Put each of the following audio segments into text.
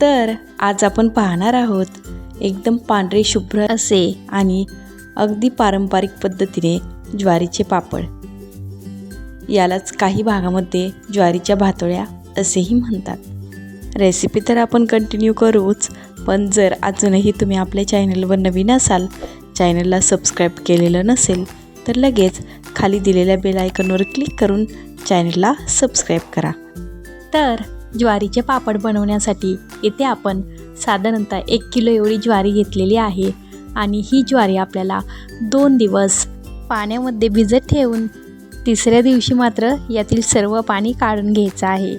तर आज आपण पाहणार आहोत एकदम पांढरे शुभ्र असे आणि अगदी पारंपरिक पद्धतीने ज्वारीचे पापड. यालाच काही भागामध्ये ज्वारीच्या भातोळ्या असेही म्हणतात. रेसिपी तर आपण कंटिन्यू करूच पण जर अजूनही तुम्ही आपल्या चॅनलवर नवीन असाल चॅनलला सबस्क्राईब केलेलं नसेल तर लगेच खाली दिलेल्या बेल आयकॉनवर क्लिक करून चॅनलला सबस्क्राईब करा. तर ज्वारीचे पापड बनवण्यासाठी येथे आपण साधारणतः एक किलो एवढी ज्वारी घेतलेली आहे. आणि ही ज्वारी आपल्याला दोन दिवस पाण्यामध्ये भिजत ठेवून तिसऱ्या दिवशी मात्र यातील सर्व पाणी काढून घ्यायचं आहे.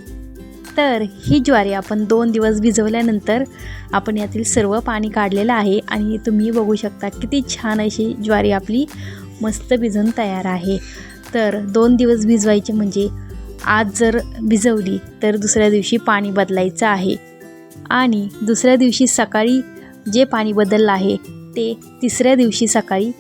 तर ही ज्वारी आपण दोन दिवस भिजवल्यानंतर आपण यातील सर्व पाणी काढलेलं आहे. आणि तुम्ही बघू शकता किती छान अशी ज्वारी आपली मस्त भिजून तयार आहे. तर दोन दिवस भिजवायचे म्हणजे आज जर भिजवली तर दुसऱ्या दिवशी पाणी बदलायचं आहे. आणि दुसऱ्या दिवशी सकाळी जे पाणी बदललं आहे ते तिसऱ्या दिवशी सकाळी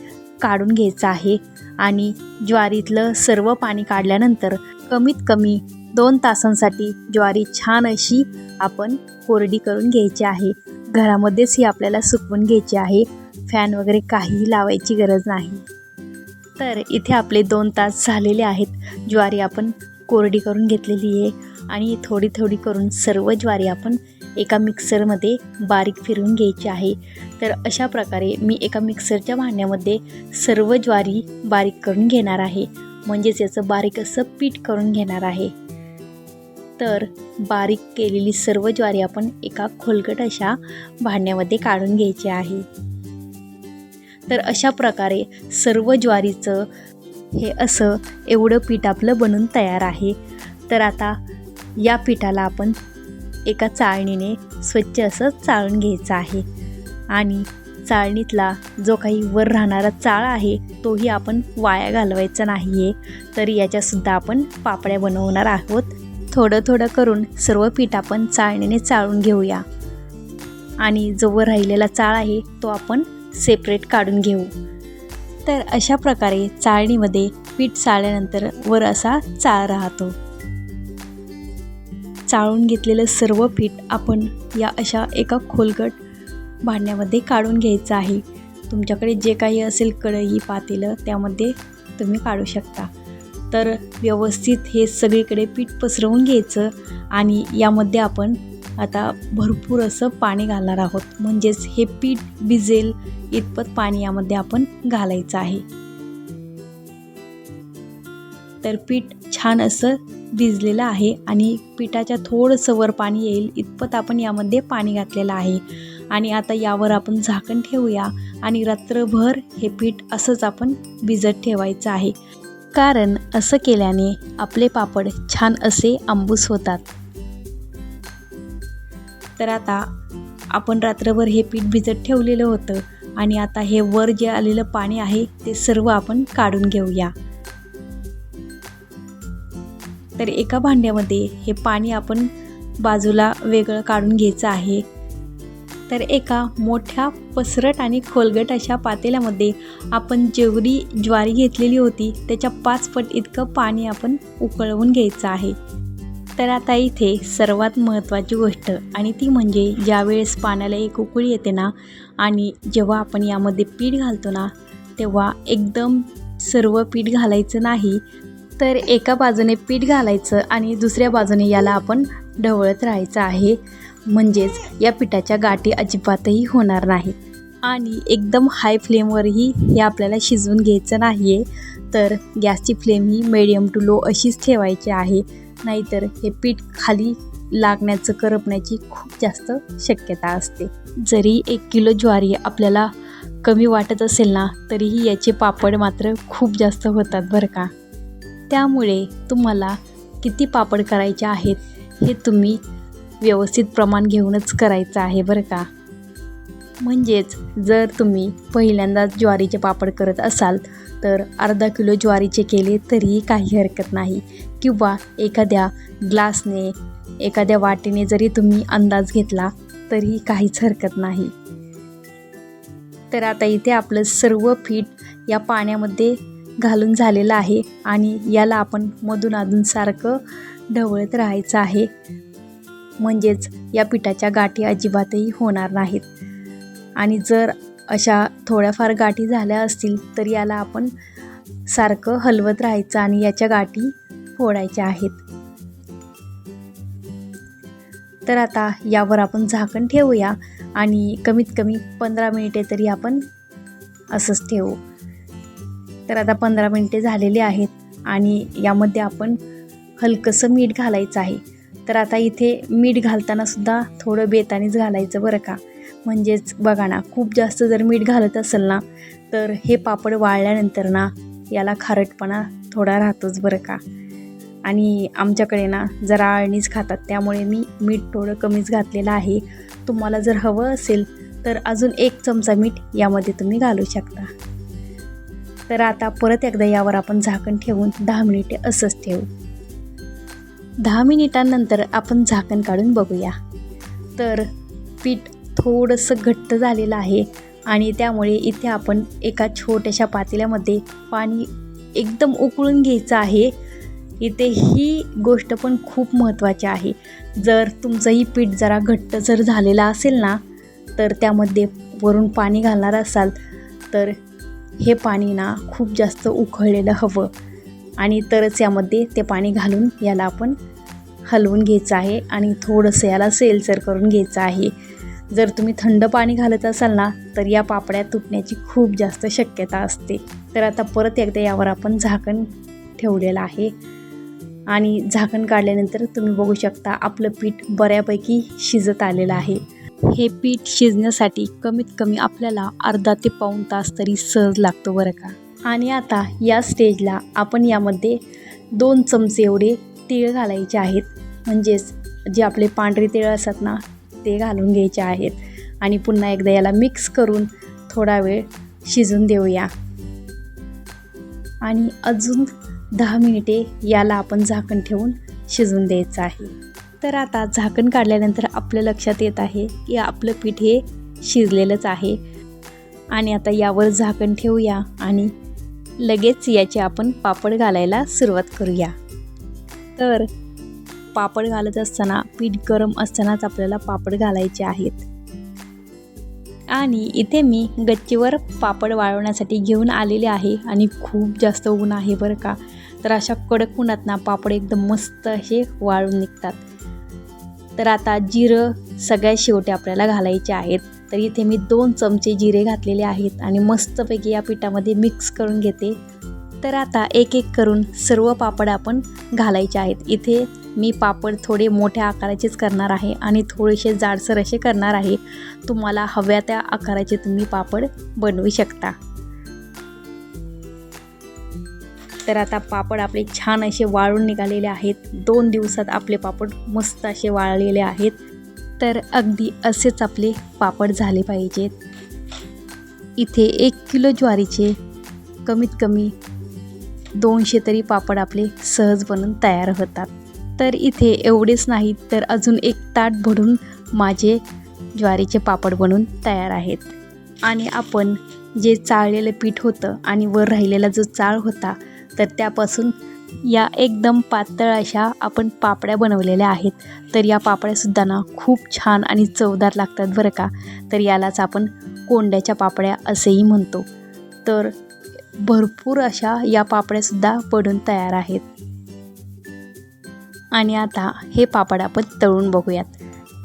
काढून घ्यायचं आहे. आणि ज्वारीतलं सर्व पाणी काढल्यानंतर कमीत कमी दोन तासांसाठी ज्वारी छान अशी आपण कोरडी करून घ्यायची आहे. घरामध्येच ही आपल्याला सुकवून घ्यायची आहे. फॅन वगैरे काहीही लावायची गरज नाही. तर इथे आपले दोन तास झालेले आहेत. ज्वारी आपण कोरडी करून घेतलेली आहे. आणि थोडी थोडी करून सर्व ज्वारी आपण एका मिक्सरमध्ये बारीक फिरवून घ्यायची आहे. तर अशा प्रकारे मी एका मिक्सरच्या भांड्यामध्ये सर्व ज्वारी बारीक करून घेणार आहे. म्हणजेच याचं बारीक असं पीठ करून घेणार आहे. तर बारीक केलेली सर्व ज्वारी आपण एका खोलगट अशा भांड्यामध्ये काढून घ्यायची आहे. तर अशा प्रकारे सर्व ज्वारीचं हे असं एवढं पीठ आपलं बनून तयार आहे. तर आता या पिठाला आपण एका चाळणीने स्वच्छ असं चाळून घ्यायचं आहे. आणि चाळणीतला जो काही वर राहणारा चाळ आहे तोही आपण वाया घालवायचा नाही आहे तर याच्यासुद्धा आपण पापड्या बनवणार आहोत. थोडं थोडं करून सर्व पीठ आपण चाळणीने चाळून घेऊया. आणि जो वर राहिलेला चाळ आहे तो आपण सेपरेट काढून घेऊ. तर अशा प्रकारे चाळणीमध्ये पीठ चाळल्यानंतर वर असा चाळ राहतो. चाळून घेतलेलं सर्व पीठ आपण या अशा एका खोलगट भांड्यामध्ये काढून घ्यायचं आहे. तुमच्याकडे जे काही असेल कढई पातेलं त्यामध्ये तुम्ही काढू शकता. तर व्यवस्थित हे सगळीकडे पीठ पसरवून घ्यायचं आणि यामध्ये आपण आता भरपूर असं पाणी घालणार आहोत. म्हणजेच हे पीठ भिजेल इतपत पाणी यामध्ये आपण घालायचं आहे. तर पीठ छान असं भिजलेलं आहे आणि पिठाच्या थोडंसं वर पाणी येईल इतपत आपण यामध्ये पाणी घातलेलं आहे. आणि आता यावर आपण झाकण ठेवूया आणि रात्रभर हे पीठ असंच आपण भिजत ठेवायचं आहे. कारण असं केल्याने आपले पापड छान असे आंबूस होतात. तर आता आपण रात्रभर हे पीठ भिजत ठेवलेलं होतं आणि आता हे वर जे आलेलं पाणी आहे ते सर्व आपण काढून घेऊया. तर एका भांड्यामध्ये हे पाणी आपण बाजूला वेगळं काढून घ्यायचं आहे. तर एका मोठ्या पसरट आणि खोलगट अशा पातेल्यामध्ये आपण जेवढी ज्वारी घेतलेली होती त्याच्या पाच पट इतकं पाणी आपण उकळवून घ्यायचं आहे. तर आता इथे सर्वात महत्त्वाची गोष्ट आणि ती म्हणजे ज्यावेळेस पाण्याला एक उकळी येते ना आणि जेव्हा आपण यामध्ये पीठ घालतो ना तेव्हा एकदम सर्व पीठ घालायचं नाही तर एका बाजूने पीठ घालायचं आणि दुसऱ्या बाजूने याला आपण ढवळत राहायचं आहे. म्हणजेच या पिठाच्या गाठी अजिबातही होणार नाहीत आणि एकदम हाय फ्लेमवरही हे आपल्याला शिजवून घ्यायचं नाही आहे तर गॅसची फ्लेम ही मिडियम टू लो अशीच ठेवायची आहे. नाहीतर हे पीठ खाली लागण्याचं करपण्याची खूप जास्त शक्यता असते. जरी एक किलो ज्वारी आपल्याला कमी वाटत असेल ना तरीही याचे पापड मात्र खूप जास्त होतात बरं का? त्यामुळे तुम्हाला किती पापड करायचे आहेत हे तुम्ही व्यवस्थित प्रमाण घेऊनच करायचं आहे बरं का? म्हणजेच जर तुम्ही पहिल्यांदाच ज्वारीचे पापड करत असाल तर अर्धा किलो ज्वारीचे केले तरीही काही हरकत नाही. किंवा एखाद्या ग्लासने एखाद्या वाटेने जरी तुम्ही अंदाज घेतला तरीही काहीच हरकत नाही. तर आता इथे आपलं सर्व पीठ या पाण्यामध्ये घालून झालेलं आहे आणि याला आपण मधून अधून सारखं ढवळत राहायचं आहे. म्हणजेच या पिठाच्या गाठी अजिबातही होणार नाहीत. आणि जर अशा थोड्याफार गाठी झाल्या असतील तर याला आपण सारखं हलवत राहायचं आणि याच्या गाठी फोडायच्या आहेत. तर आता यावर आपण झाकण ठेवूया आणि कमीत कमी पंधरा मिनिटे तरी आपण असंच ठेवू. तर आता पंधरा मिनिटे झालेले आहेत आणि यामध्ये आपण हलकंसं मीठ घालायचं आहे. तर आता इथे मीठ घालतानासुद्धा थोडं बेतानीच घालायचं बरं का. म्हणजेच बघा ना खूप जास्त जर मीठ घालत असेल ना तर हे पापड वाळल्यानंतर ना याला खारटपणा थोडा राहतोच बरं का. आणि आमच्याकडे ना जरा आळणीच खातात त्यामुळे मी मीठ थोडं कमीच घातलेलं आहे. तुम्हाला जर हवं असेल तर अजून एक चमचा मीठ यामध्ये तुम्ही घालू शकता. तर आता परत एकदा यावर आपण झाकण ठेवून दहा मिनिटे असंच ठेवू. दहा मिनिटांनंतर आपण झाकण काढून बघूया. तर पीठ थोडंसं घट्ट झालेलं आहे. आणि त्यामुळे इथे आपण एका छोट्याशा पातेल्यामध्ये पाणी एकदम उकळून घ्यायचं आहे. इथे ही गोष्ट पण खूप महत्त्वाची आहे. जर तुमचंही पीठ जरा घट्ट जर झालेलं असेल ना तर त्यामध्ये वरून पाणी घालणार असाल तर हे पाणी ना खूप जास्त उकळलेलं हवं. आणि तरच यामध्ये ते पाणी घालून याला आपण हलवून घ्यायचं आहे. आणि थोडंसं याला सेलसर करून घ्यायचं आहे. जर तुम्ही थंड पाणी घालत असाल ना तर या पापड्या तुटण्याची खूप जास्त शक्यता असते. तर आता परत एकदा यावर आपण झाकण ठेवलेलं आहे. आणि झाकण काढल्यानंतर तुम्ही बघू शकता आपलं पीठ बऱ्यापैकी शिजत आलेलं आहे. हे पीठ शिजण्यासाठी कमीत कमी आपल्याला अर्धा ते पाऊण तास तरी सहज लागतो बरं का. आणि आता या स्टेजला आपण यामध्ये दोन चमचे एवढे तीळ घालायचे आहेत. म्हणजेच जे आपले पांढरे तीळ असतात ना ते घालून घ्यायचे आहेत. आणि पुन्हा एकदा याला मिक्स करून थोडा वेळ शिजून देऊया. आणि अजून दहा मिनिटे याला आपण झाकण ठेवून शिजून द्यायचं आहे. तर आता झाकण काढल्यानंतर आपल्या लक्षात येत आहे की आपलं पीठ हे शिजलेलंच आहे. आणि आता यावर झाकण ठेवूया आणि लगेच याचे आपण पापड घालायला सुरुवात करूया. तर पापड घालत असताना पीठ गरम असतानाच आपल्याला पापड घालायचे आहेत. आणि इथे मी गच्चीवर पापड वाळवण्यासाठी घेऊन आलेले आहे आणि खूप जास्त ऊन आहे बरं का. तर अशा कडक उन्हात ना पापड एकदम मस्त असे वाळून निघतात. तर आता जिरं सगळ्या शेवटी आपल्याला घालायचे आहेत. तर इथे मी दोन चमचे जिरे घातलेले आहेत आणि मस्तपैकी या पिठामध्ये मिक्स करून घेते. तर आता एक एक करून सर्व पापड आपण घालायचे आहेत. इथे मी पापड थोडे मोठ्या आकाराचेच करणार आहे आणि थोडेसे जाडसर असे करणार आहे. तुम्हाला हव्या त्या आकाराचे तुम्ही पापड बनवू शकता. तर आता पापड आपले छान असे वाळून निघालेले आहेत. दोन दिवसात आपले पापड मस्त असे वाळलेले आहेत. तर अगदी असेच आपले पापड झाले पाहिजेत इथे एक किलो ज्वारीचे कमीत कमी दोनशे तरी पापड आपले सहज बनून तयार होतात. तर इथे एवढेच नाहीत तर अजून एक ताट भरून माझे ज्वारीचे पापड बनून तयार आहेत. आणि आपण जे चाळलेलं पीठ होतं आणि वर राहिलेला जो चाळ होता तर त्यापासून या एकदम पातळ अशा आपण पापड्या बनवलेल्या आहेत. तर या पापड्यासुद्धा ना खूप छान आणि चवदार लागतात बरं का. तर यालाच आपण कोंड्याच्या पापड्या असेही म्हणतो. तर भरपूर अशा या पापड्यासुद्धा पडून तयार आहेत. आणि आता हे पापड आपण तळून बघूयात.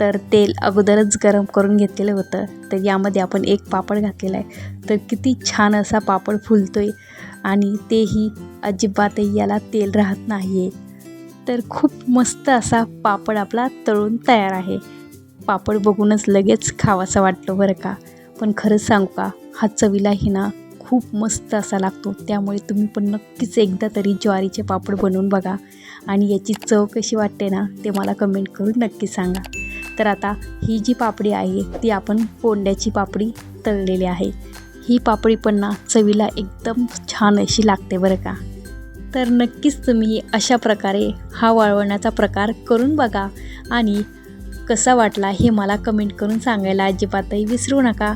तर तेल अगोदरच गरम करून घेतलेलं होतं तर यामध्ये आपण एक पापड घातलेला आहे. तर किती छान असा पापड फुलतो आहे आणि तेही अजिबातही याला तेल राहत नाही आहे तर खूप मस्त असा पापड आपला तळून तयार आहे. पापड बघूनच लगेच खावासा वाटतो बरं का? पण खरंच सांगू का हा चवीलाही ना खूप मस्त असा लागतो. त्यामुळे तुम्ही पण नक्कीच एकदा तरी ज्वारीचे पापड बनवून बघा. आणि याची चव कशी वाटते ना ते मला कमेंट करून नक्की सांगा. तर आता ही जी पापडी आहे ती आपण कोंड्याची पापडी तळलेली आहे. ही पापडी पण ना चवीला एकदम छान अशी लागते बरं का. तर नक्कीच तुम्ही अशा प्रकारे हा वाळवण्याचा प्रकार करून बघा. आणि कसा वाटला हे मला कमेंट करून सांगायला अजिबातही विसरू नका.